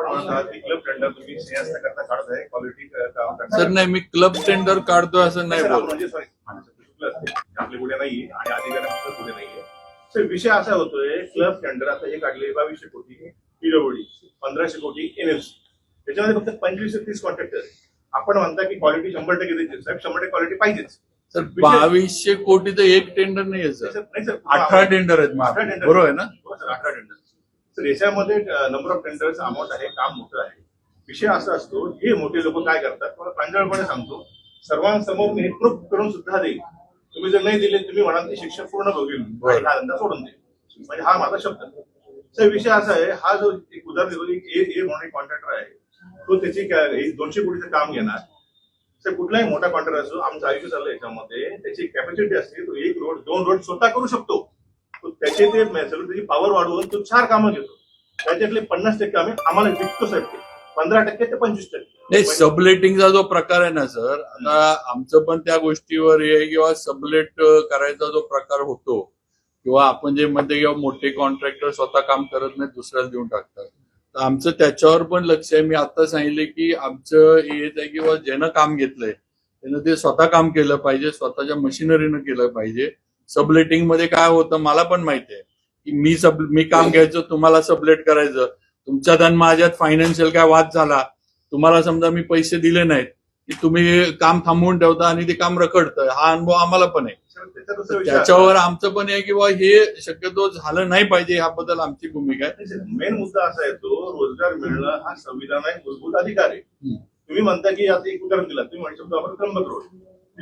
आपण म्हणत आहात की क्लब टेंडर तुम्ही करता काढत आहे. क्वालिटी काम सर नाही मी क्लब टेंडर काढतोय असं नाही बोल म्हणजे सॉरी चुकलं असते आपले पुढे नाहीये आणि अधिकाऱ्यांचं पुढे नाहीये. सर विषय असा होतोय क्लब टेंडर आता हे काढले बावीसशे कोटी पीडब्ल्यूडी पंधराशे कोटी एनएमसी त्याच्यामध्ये फक्त पंचवीस ते तीस कॉन्ट्रॅक्टर आपण म्हणता की क्वालिटी शंभर टक्के द्यायची साहेब शंभर टक्के क्वालिटी पाहिजेच. सर बावीसशे कोटीचं एक टेंडर नाहीये सर. नाही सर अठरा टेंडर आहेत मग. अठरा आपले. टेंडर बरोबर आहे ना? अठरा टेंडर सर याच्यामध्ये नंबर ऑफ टेंडर्स अमाऊंट आहे काम मोठं आहे. विषय असा असतो हे मोठे लोक काय करतात? मला प्रांजळपणे सांगतो सर्वांसमोर मी प्रूफ करून सुद्धा देईल तुम्ही जर नाही दिले तुम्ही म्हणाल की शिक्षण पूर्ण बघेल हा धंदा सोडून देईल म्हणजे हा माझा शब्द. सर विषय असा आहे हा जो एक उदाहरण ए ए म्हणून कॉन्ट्रॅक्टर आहे. तो त्याची हे दोनशे कोटीचं काम घेणार. सर कुठलाही मोठा कॉन्ट्रॅक्टर असो आमचं आयुष्य चाललं याच्यामध्ये. त्याची कॅपॅसिटी असते तो एक रोड दोन रोड स्वतः करू शकतो. तो त्याचे ते सगळं त्याची पॉवर वाढवून तो चार कामं घेतो. त्याच्यातले पन्नास टक्के आम्ही आम्हाला विकतो साहेब पंधरा टक्के ते पंचवीस टक्के. नाही सबलेटिंगचा जो प्रकार आहे ना सर आता आमचं पण त्या गोष्टीवर आहे किंवा सबलेट करायचा जो प्रकार होतो किंवा आपण जे म्हणते किंवा मोठे कॉन्ट्रॅक्टर स्वतः काम करत नाही दुसऱ्याला देऊन टाकतात. तर आमचं त्याच्यावर पण लक्ष आहे. मी आता सांगितले की आमचं हेच आहे किंवा ज्यानं काम घेतलंय त्यानं ते स्वतः काम केलं पाहिजे स्वतःच्या मशिनरीनं केलं पाहिजे. सबलेटिंगमध्ये काय होतं मला पण माहिती आहे. की मी सब मी काम घ्यायचं तुम्हाला सबलेट करायचं. तुमच्यात आणि माझ्यात फायनान्शियल काय वाद झाला? तुम्हाला समजा मी पैसे दिले नाहीत की तुम्ही काम थांबवून ठेवता आणि ते काम रखडतं. हा अनुभव आम्हाला पण आहे. त्याच्यावर आमचं पण आहे किंवा हे शक्यतो झालं नाही पाहिजे ह्याबद्दल आमची भूमिका आहे. मेन मुद्दा असा आहे तो रोजगार मिळणं हा संविधान आहे मूलभूत अधिकार आहे. तुम्ही म्हणता की आता एक उदाहरण दिला तुम्ही म्हणू शकतो आपण त्र्यंबक रोड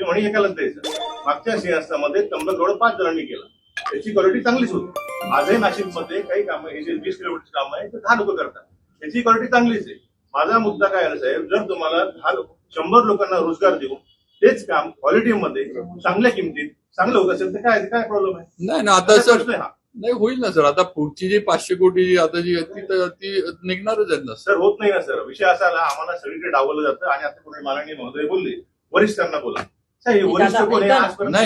तुम्ही म्हणे एकालाच द्यायचं. मागच्या सिंहस्थामध्ये त्र्यंबक रोड पाच जणांनी केला. त्याची क्वालिटी चांगलीच होती. आजही नाशिकमध्ये काही कामं हे जे वीस किलोमीटर काम आहे ते दहा लोक करतात. त्याची क्वालिटी चांगलीच आहे. माझा मुद्दा काय आहे साहेब जर तुम्हाला दहा लोक शंभर लोकांना रोजगार देऊन तेच काम क्वालिटीमध्ये चांगल्या किमतीत चांगलं होत असेल तर काय काय प्रॉब्लेम आहे? नाही ना आता सर हा. नाही होईल ना सर. आता पुढची जी पाचशे कोटी जी आता जी आहे ती तर ती निघणारच आहेत ना सर. सर होत नाही ना सर. विषय असा आला आम्हाला सगळीकडे डावलं जातं आणि आता कोणी माननीय महोदय बोलले वरिष्ठांना बोला. हे.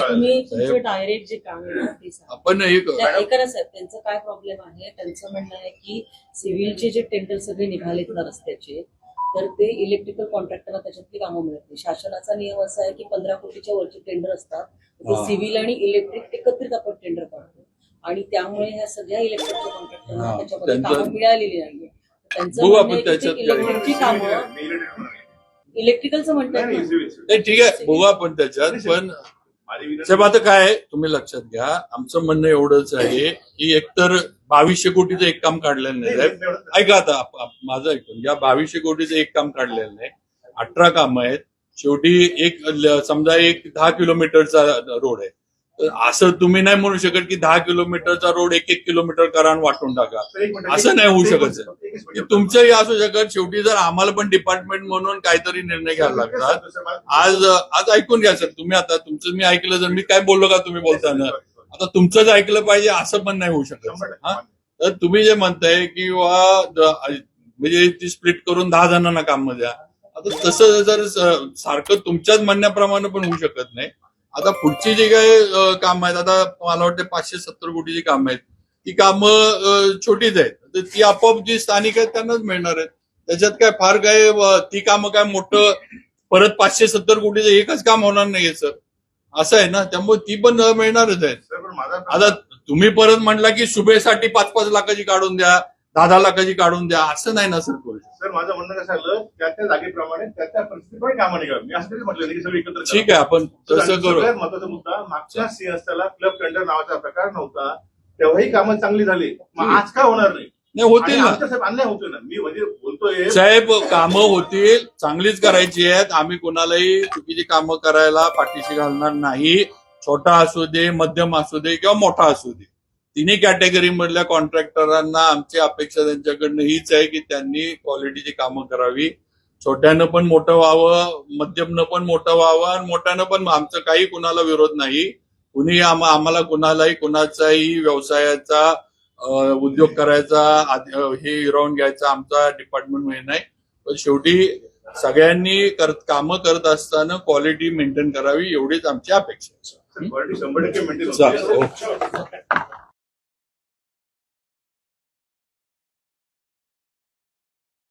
तुम्ही. तुमचं डायरेक्ट जे काम आहे ना ते सांगा. आपण एक त्या- ऐका ना साहेब त्यांचं काय प्रॉब्लेम आहे त्यांचं म्हणणं आहे की सिव्हिलचे जे टेंडर सगळे निघालेत ना रस्त्याचे तर ते इलेक्ट्रिकल कॉन्ट्रॅक्टरला त्याच्यातली कामं मिळत नाही शासनाचा नियम असा आहे की पंधरा कोटीच्या वरचे टेंडर असतात हा. ते सिव्हिल आणि इलेक्ट्रिक एकत्रित आपण टेंडर काढतो आणि त्यामुळे ह्या सगळ्या इलेक्ट्रिकच्या हा, कॉन्ट्रॅक्टरना त्याच्यामध्ये त्यांचं- कामं मिळालेली नाहीये त्यांचं बघू म्हणणं आपण आहे की त्याच्यात ते काय- इलेक्ट्रिकची कामं इलेक्ट्रिकलचं म्हणतात नाही, ठीक आहे बघू आपण त्याच्यात पण माझी विनंती- साहेब आता काय आहे, तुम्ही लक्षात घ्या आमचं म्हणणं एवढंच आहे की एकतर बावीसशे कोटीचं एक काम काढलेलं नाही साहेब. ऐका आता आप- आप- माझं ऐकून या बावीसशे कोटीचं एक काम काढलेलं नाही. अठरा काम आहेत. शेवटी एक ल- समजा एक दहा किलोमीटरचा रोड आहे. असं तुम्ही नाही म्हणू शकत की दहा किलोमीटरचा रोड एक एक किलोमीटर करा आणि वाटून टाका. असं नाही होऊ शकत, सर. की तुमचंही असू शकत शेवटी जर आम्हाला पण डिपार्टमेंट म्हणून काहीतरी निर्णय घ्यायला लागतात. आज आज ऐकून घ्या सर तुम्ही आता तुमचं मी ऐकलं जर मी काय बोललो का तुम्ही बोलताना आता तुमचंच ऐकलं पाहिजे असं पण नाही होऊ शकत हा? तर तुम्ही जे म्हणताय की म्हणजे ती स्प्लिट करून दहा जणांना काम द्या. आता तसं जर सारखं तुमच्याच म्हणण्याप्रमाणे पण होऊ शकत नाही. आता पुढची जी काही कामं आहेत आता मला वाटतं पाचशे सत्तर कोटीची कामं आहेत. ती कामं छोटीच आहेत. तर ती आपोआप जी स्थानिक आहेत त्यांनाच मिळणार आहेत. त्याच्यात काय फार काय ती कामं काय मोठं परत पाचशे सत्तर कोटीचं एकच काम होणार नाहीये सर. असं आहे ना? त्यामुळे ती पण मिळणारच माझा आता तुम्ही परत म्हटला की शुभेसाठी पाच पाच लाखाची काढून द्या. दहा दहा लाखाची काढून द्या असं नाही ना सर करू. सर माझं म्हणणं कसं आलं त्या त्या जागेप्रमाणे त्या त्या परिस्थितीप्रमाणे कामं निघालं. मी असं तरी म्हटलं नाही की सगळं एकत्र. ठीक आहे आपण तसं करू. सगळ्यात महत्त्वाचा मुद्दा मागच्या सिंहस्थाला क्लब टेंडर नावाचा प्रकार नव्हता तेव्हाही कामं चांगली झाली. मग आज का होणार नाही? नाही होतील ना. साहेब अन्याय होतोय ना. मी म्हणजे बोलतोय साहेब कामं होतील चांगलीच करायची आहेत. आम्ही कोणालाही चुकीची कामं करायला पाठीशी घालणार नाही. छोटा असू दे मध्यम असू दे किंवा मोठा असू दे. तिन्ही कॅटेगरी मधल्या कॉन्ट्रॅक्टरांना आमची अपेक्षा त्यांच्याकडनं हीच आहे की त्यांनी क्वालिटीची कामं करावी. छोट्यानं पण मोठं व्हावं मध्यमनं पण मोठं व्हावं आणि मोठ्यानं पण आमचं काही कुणाला विरोध नाही. कुणी आम- आम्हाला कुणालाही कुणाचाही व्यवसायाचा उद्योग करायचा हे हिरावून घ्यायचा आमचा डिपार्टमेंट हे नाही. पण शेवटी सगळ्यांनी करत कामं करत असताना क्वालिटी मेंटेन करावी एवढीच आमची अपेक्षा आहे.